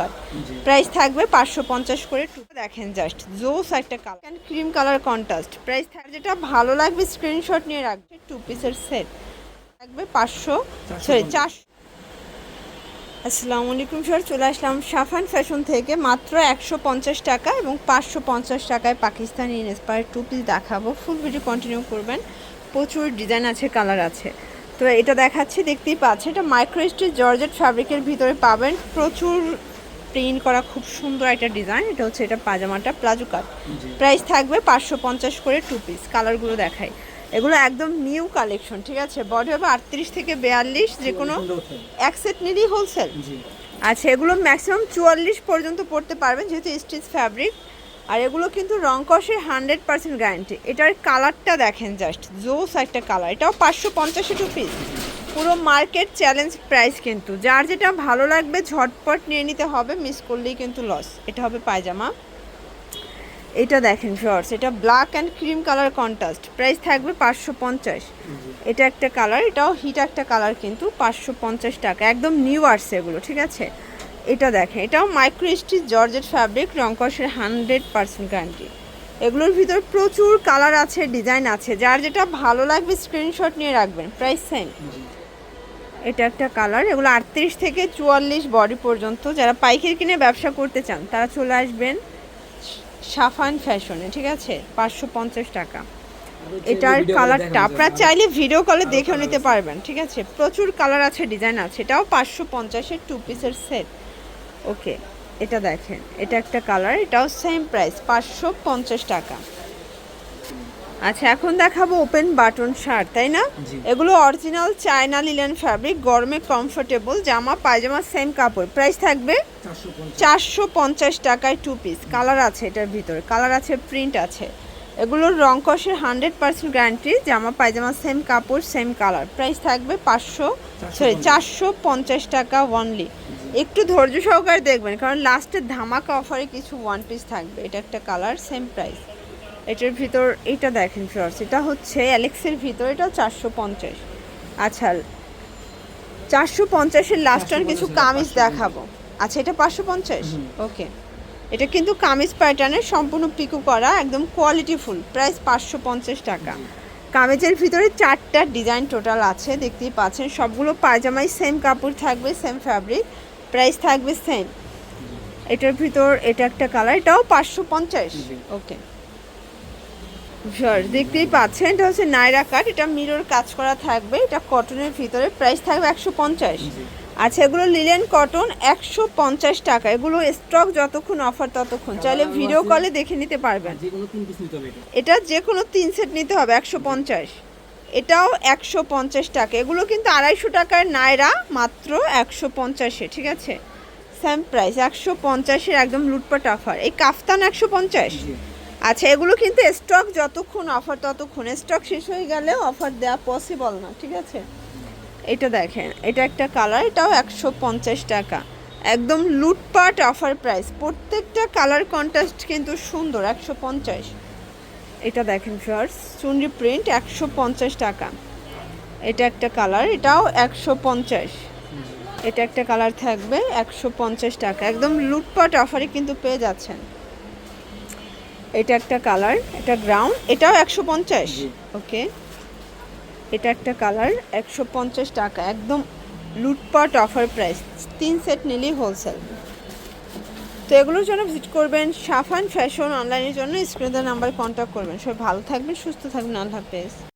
কাট price থাকবে পাঁচশো পঞ্চাশ করে টু দেখেন জাস্ট জোস একটা colour and cream colour contrast price থাকবে যেটা ভালো লাগবে স্ক্রিনশট নিয়ে রাখবে টু পিসের সেট থাকবে পাঁচশো সরি চারশো। আসসালামু আলাইকুম স্যার চলে আসলাম সাফান ফ্যাশন থেকে। মাত্র একশো পঞ্চাশ টাকা এবং পাঁচশো পঞ্চাশ টাকায় পাকিস্তানি ইন্সপায়ার টু পিস দেখাবো। ফুল ভিডিও কন্টিনিউ করবেন। প্রচুর ডিজাইন আছে কালার আছে। তো এটা দেখাচ্ছি দেখতেই পাচ্ছি এটা মাইক্রোস্টিচ জর্জেট ফ্যাব্রিকের ভিতরে পাবেন। প্রচুর প্রিন্ট করা খুব সুন্দর একটা ডিজাইন এটা হচ্ছে এটা পাজামাটা প্লাজো কাট প্রাইস থাকবে পাঁচশো পঞ্চাশ করে টু পিস কালারগুলো দেখাই। এগুলো একদম নিউ কালেকশন ঠিক আছে? বডি হবে আটত্রিশ থেকে বিয়াল্লিশ যে কোনো এক সেট নিলেই হোলসেল আচ্ছা এগুলো ম্যাক্সিমাম চুয়াল্লিশ পর্যন্ত পড়তে পারবেন যেহেতু স্টিচ ফ্যাব্রিক আর এগুলো কিন্তু রং কষের হান্ড্রেড পার্সেন্ট গ্যারান্টি এটার কালারটা দেখেন জাস্ট জোস একটা কালার এটাও পাঁচশো পঞ্চাশি টু পিস পুরো মার্কেট চ্যালেঞ্জ প্রাইস কিন্তু। যার যেটা ভালো লাগবে ঝটপট নিয়ে নিতে হবে মিস করলেই কিন্তু লস এটা হবে পায়জামা। এটা দেখেন শর্টস এটা black and cream colour contrast price থাকবে পাঁচশো পঞ্চাশ। এটা একটা কালার এটাও হিট একটা কালার কিন্তু পাঁচশো পঞ্চাশ টাকা। একদম নিউ আসছে এগুলো, ঠিক আছে? এটা দেখেন, এটাও মাইক্রো স্টিচ জর্জেট ফ্যাব্রিক রংকসের হান্ড্রেড পার্সেন্ট গ্যারান্টি এগুলোর ভিতর প্রচুর কালার আছে ডিজাইন আছে। যার যেটা ভালো লাগবে স্ক্রিনশট নিয়ে রাখবেন। প্রাইস সেম এটা একটা কালার। এগুলো আটত্রিশ থেকে চুয়াল্লিশ বডি পর্যন্ত যারা পাইকারি কিনে ব্যবসা করতে চান তারা চলে আসবেন সাফান ফ্যাশনে ঠিক আছে? পাঁচশো পঞ্চাশ টাকা। এটার কালারটা আপনারা চাইলে ভিডিও কলে দেখেও নিতে পারবেন ঠিক আছে? প্রচুর কালার আছে ডিজাইন আছে। এটাও পাঁচশো পঞ্চাশের টু পিসের সেট ওকে এটা দেখেন এটা একটা কালার এটাও সেম প্রাইস পাঁচশো পঞ্চাশ টাকা। আচ্ছা এখন দেখাবো ওপেন বাটন শার্ট তাই না? এগুলো অরিজিনাল চায়না লিলেন ফ্যাব্রিক গরমে কমফোর্টেবল জামা পায়জামা সেম কাপড়। প্রাইস থাকবে চারশো পঞ্চাশ। টাকায় টু পিস কালার আছে এটার ভিতরে কালার আছে প্রিন্ট আছে। এগুলোর রং কষের হান্ড্রেড পার্সেন্ট গ্যারান্টি জামা পায়জামা সেম কাপড় সেম কালার প্রাইস থাকবে পাঁচশো সরি চারশো পঞ্চাশ টাকা ওয়ানলি একটু ধৈর্য সহকারে দেখবেন কারণ লাস্টের ধামাকা অফারে কিছু ওয়ান পিস থাকবে। এটা একটা কালার সেম প্রাইস এটার ভিতর এটা দেখেন ফ্লোর্স এটা হচ্ছে অ্যালেক্সের ভিতর এটা চারশো পঞ্চাশ। আচ্ছা চারশো পঞ্চাশের লাস্ট ওয়ান কিছু কামিজ দেখাবো। আচ্ছা এটা পাঁচশো পঞ্চাশ? ওকে। এটা কিন্তু কামিজ প্যাটার্নের সম্পূর্ণ পিকু করা একদম কোয়ালিটিফুল প্রাইস পাঁচশো পঞ্চাশ টাকা। কামিজের ভিতরে চারটা ডিজাইন টোটাল আছে দেখতেই পাচ্ছেন। সবগুলো পায়জামাই সেম কাপড় থাকবে সেম ফ্যাব্রিক প্রাইস থাকবে সেম এটার ভিতর এটা একটা কালার এটাও পাঁচশো পঞ্চাশ। ওকে। শিওর দেখতেই পাচ্ছেন এটা হচ্ছে নাইরা কাট এটা মিরর কাজ করা থাকবে এটা কটনের ভিতরে প্রাইস থাকবে একশো পঞ্চাশ। আচ্ছা এগুলো লিলেন কটন একশো পঞ্চাশ টাকা এগুলো স্টক যতক্ষণ অফার ততক্ষণ। চাইলে ভিডিও কলে দেখে নিতে পারবেন। যে কোনো তিন পিস নিতে হবে এটা। যে কোনো তিন সেট নিতে হবে একশো পঞ্চাশ। এটাও একশো পঞ্চাশ টাকা এগুলো কিন্তু আড়াইশো টাকার নায়রা মাত্র একশো পঞ্চাশে ঠিক আছে? সেম প্রাইস একশো পঞ্চাশের একদম লুটপাট অফার এই কাফতান একশো পঞ্চাশ? আচ্ছা এগুলো কিন্তু স্টক যতক্ষণ অফার ততক্ষণ স্টক শেষ হয়ে গেলেও অফার দেওয়া পসিবল না, ঠিক আছে? এটা দেখেন, এটা একটা কালার এটাও একশো পঞ্চাশ টাকা। একদম লুটপাট অফার প্রাইস প্রত্যেকটা কালার কন্ট্রাস্ট কিন্তু সুন্দর, একশো পঞ্চাশ। এটা দেখেন ফার্স চুনরি প্রিন্ট একশো পঞ্চাশ টাকা। এটা একটা কালার এটাও একশো পঞ্চাশ। এটা একটা কালার থাকবে একশো পঞ্চাশ টাকা। একদম লুটপাট অফারে কিন্তু পেয়ে যাচ্ছেন। এটা একটা কালার এটা গ্রাউন্ড এটাও একশো পঞ্চাশ। ওকে। এটা একটা কালার একশো পঞ্চাশ টাকা একদম লুটপাট অফার প্রাইস। তিন সেট নিলেই হোলসেল তো এগুলোর জন্য ভিজিট করবেন সাফান ফ্যাশন অনলাইনের জন্য স্ক্রিনের নাম্বারে কন্ট্যাক্ট করবেন। সবাই ভালো থাকবেন সুস্থ থাকবেন আল্লাহ হাফেজ।